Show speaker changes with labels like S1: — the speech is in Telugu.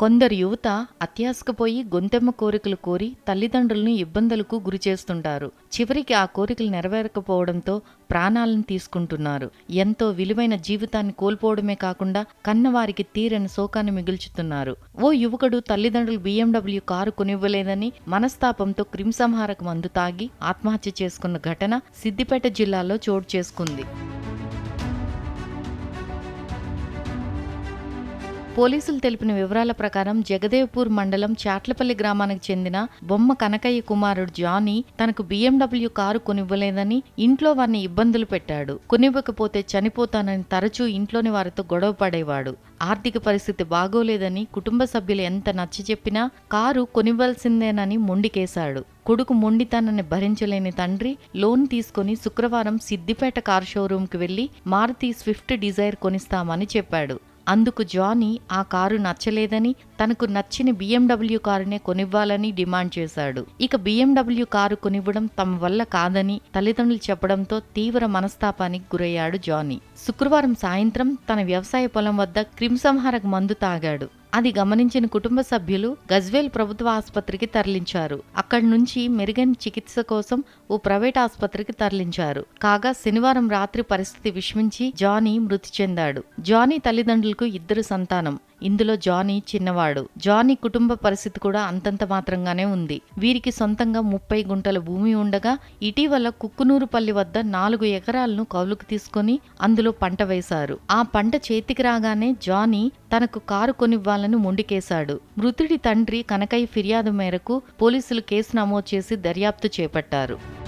S1: కొందరు యువత అత్యాసకపోయి గొంతెమ్మ కోరికలు కోరి తల్లిదండ్రులను ఇబ్బందులకు గురి చేస్తుంటారు. చివరికి ఆ కోరికలు నెరవేరకపోవడంతో ప్రాణాలను తీసుకుంటున్నారు. ఎంతో విలువైన జీవితాన్ని కోల్పోవడమే కాకుండా కన్నవారికి తీరని శోకాన్ని మిగుల్చుతున్నారు. ఓ యువకుడు తల్లిదండ్రులు బిఎండబ్ల్యూ కారు కొనివ్వలేదని మనస్తాపంతో క్రిమిసంహారక మందు తాగి ఆత్మహత్య చేసుకున్న ఘటన సిద్దిపేట జిల్లాలో చోటు చేసుకుంది. పోలీసులు తెలిపిన వివరాల ప్రకారం జగదేవ్పూర్ మండలం చాట్లపల్లి గ్రామానికి చెందిన బొమ్మ కనకయ్య కుమారుడు జానీ తనకు బీఎండబ్ల్యూ కారు కొనివ్వలేదని ఇంట్లో వారిని ఇబ్బందులు పెట్టాడు. కొనివ్వకపోతే చనిపోతానని తరచూ ఇంట్లోని వారితో గొడవ పడేవాడు. ఆర్థిక పరిస్థితి బాగోలేదని కుటుంబ సభ్యులు ఎంత నచ్చ చెప్పినా కారు కొనివ్వాల్సిందేనని మొండికేశాడు. కొడుకు మొండితనాన్ని భరించలేని తండ్రి లోన్ తీసుకుని శుక్రవారం సిద్దిపేట కారు షోరూంకి వెళ్ళి మారుతి స్విఫ్ట్ డిజైర్ కొనిస్తామని చెప్పాడు. అందుకు జానీ ఆ కారు నచ్చలేదని తనకు నచ్చిన బిఎండబ్ల్యూ కారునే కొనివ్వాలని డిమాండ్ చేశాడు. ఇక బీఎండబ్ల్యూ కారు కొనివ్వడం తమ వల్ల కాదని తల్లిదండ్రులు చెప్పడంతో తీవ్ర మనస్తాపానికి గురయ్యాడు జానీ. శుక్రవారం సాయంత్రం తన వ్యవసాయ పొలం వద్ద క్రిమిసంహారక మందు తాగాడు. అది గమనించిన కుటుంబ సభ్యులు గజ్వేల్ ప్రభుత్వ ఆసుపత్రికి తరలించారు. అక్కడి నుంచి మెరుగైన చికిత్స కోసం ఓ ప్రైవేట్ ఆసుపత్రికి తరలించారు. కాగా శనివారం రాత్రి పరిస్థితి విషమించి జానీ మృతి చెందాడు. జానీ తల్లిదండ్రులకు ఇద్దరు సంతానం. ఇందులో జానీ చిన్నవాడు. జానీ కుటుంబ పరిస్థితి కూడా అంతంత మాత్రంగానే ఉంది. వీరికి సొంతంగా ముప్పై గుంటల భూమి ఉండగా ఇటీవల కుక్కునూరుపల్లి వద్ద నాలుగు ఎకరాలను కౌలుకు తీసుకొని అందులో పంట వేశారు. ఆ పంట చేతికి రాగానే జానీ తనకు కారు కొనివ్వాలని మొండికేశాడు. మృతుడి తండ్రి కనకయ్య ఫిర్యాదు మేరకు పోలీసులు కేసు నమోదు చేసి దర్యాప్తు చేపట్టారు.